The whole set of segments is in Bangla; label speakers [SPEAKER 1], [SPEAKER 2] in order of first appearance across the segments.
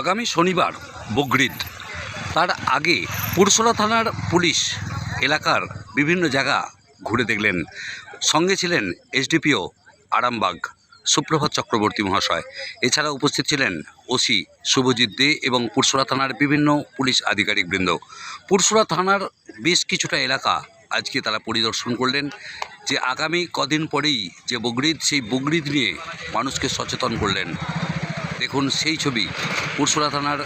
[SPEAKER 1] আগামী শনিবার বগরিদ তার আগে পুরসরা থানার পুলিশ এলাকার বিভিন্ন জায়গা ঘুরে দেখলেন। সঙ্গে ছিলেন এসডিপিও আরামবাগ সুপ্রভাত চক্রবর্তী মহাশয়। এছাড়া উপস্থিত ছিলেন ওসি শুভজিৎ দে এবং পুরসরা থানার বিভিন্ন পুলিশ আধিকারিকবৃন্দ পুরসরা থানার বেশ কিছুটা এলাকা আজকে তারা পরিদর্শন করলেন যে আগামী কদিন পরেই যে বগরিদ সেই বগরিদ নিয়ে মানুষকে সচেতন করলেন। দেখুন সেই ছবি। পুরসুরা থানার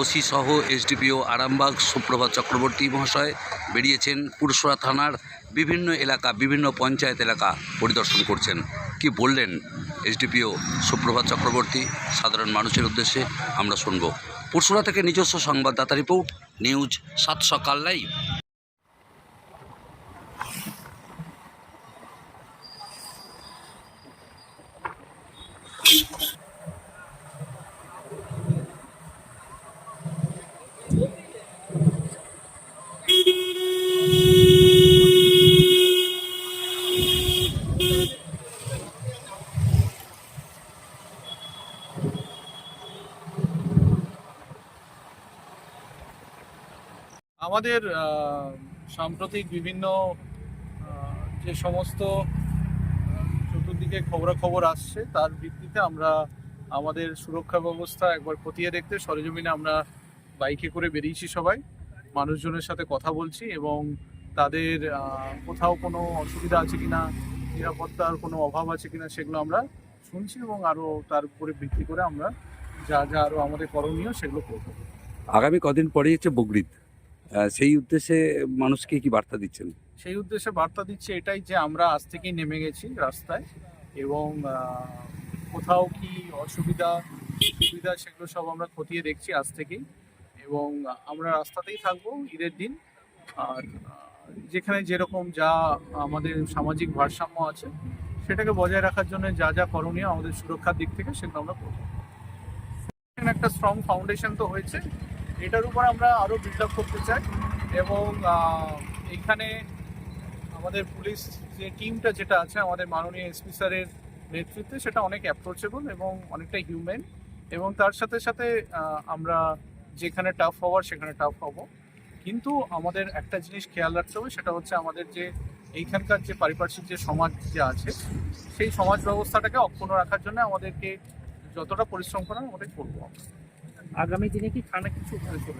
[SPEAKER 1] ওসি সহ এসডিপিও আরামবাগ সুপ্রভাত চক্রবর্তী মহাশয় বেরিয়েছেন পুরসুরা থানার বিভিন্ন এলাকা, বিভিন্ন পঞ্চায়েত এলাকা পরিদর্শন করছেন। কি বললেন এসডিপিও সুপ্রভাত চক্রবর্তী? সাধারণ মানুষের উদ্দেশ্যে আমরা শুনব। পুরসুরা থেকে নিজস্ব সংবাদদাতা রিপোর্ট, নিউজ সাত সকাল লাইভ।
[SPEAKER 2] আমাদের সাম্প্রতিক বিভিন্ন যে সমস্ত চতুর্দিকে খবরাখবর আসছে, তার ভিত্তিতে আমরা আমাদের সুরক্ষা ব্যবস্থা একবার খতিয়ে দেখতে, সরেজমিনে আমরা বাইকে করে বেরিয়েছি সবাই, মানুষজনের সাথে কথা বলছি এবং তাদের কোথাও কোনো অসুবিধা আছে কিনা, নিরাপত্তার কোনো অভাব আছে কিনা সেগুলো আমরা শুনছি এবং আরও তার উপরে ভিত্তি করে আমরা যা যা আরও আমাদের করণীয় সেগুলো করব।
[SPEAKER 1] আগামী কদিন পরেই হচ্ছে বগরিদ সেই উদ্দেশ্যে মানুষকে কি বার্তা দিচ্ছেন?
[SPEAKER 2] সেই উদ্দেশ্যে বার্তা দিচ্ছে এটাই যে আমরা আজ থেকেই নেমে গেছি রাস্তায় এবং কোথাও কি অসুবিধা সুবিধা সেগুলো সব আমরা খতিয়ে দেখছি আজ থেকেই এবং আমরা রাস্তাতেই থাকব ঈদের দিন। আর যেখানে যেরকম যা আমাদের সামাজিক ভারসাম্য আছে সেটাকে বজায় রাখার জন্য যা যা করণীয় আমাদের সুরক্ষার দিক থেকে সেগুলো আমরা করব। একটা স্ট্রং ফাউন্ডেশন তো হয়েছে। এটার উপর আমরা আরও বিল্ড আপ করতে চাই এবং এখানে আমাদের পুলিশ যে টিমটা যেটা আছে, আমাদের মাননীয় এসপি স্যারের নেতৃত্বে, সেটা অনেক অ্যাপ্রোচেবল এবং অনেকটা হিউম্যান এবং তার সাথে সাথে আমরা যেখানে টাফ হওয়ার সেখানে টাফ হব কিন্তু আমাদের একটা জিনিস খেয়াল রাখতে হবে, সেটা হচ্ছে আমাদের যে এইখানকার যে পারিপার্শ্বিক যে সমাজ যে আছে, সেই সমাজ ব্যবস্থাটাকে অক্ষুণ্ণ রাখার জন্য আমাদেরকে যতটা পরিশ্রম করার আমাদের করব আমরা।
[SPEAKER 3] আগামী দিনে কি খানা কিছু চলেছে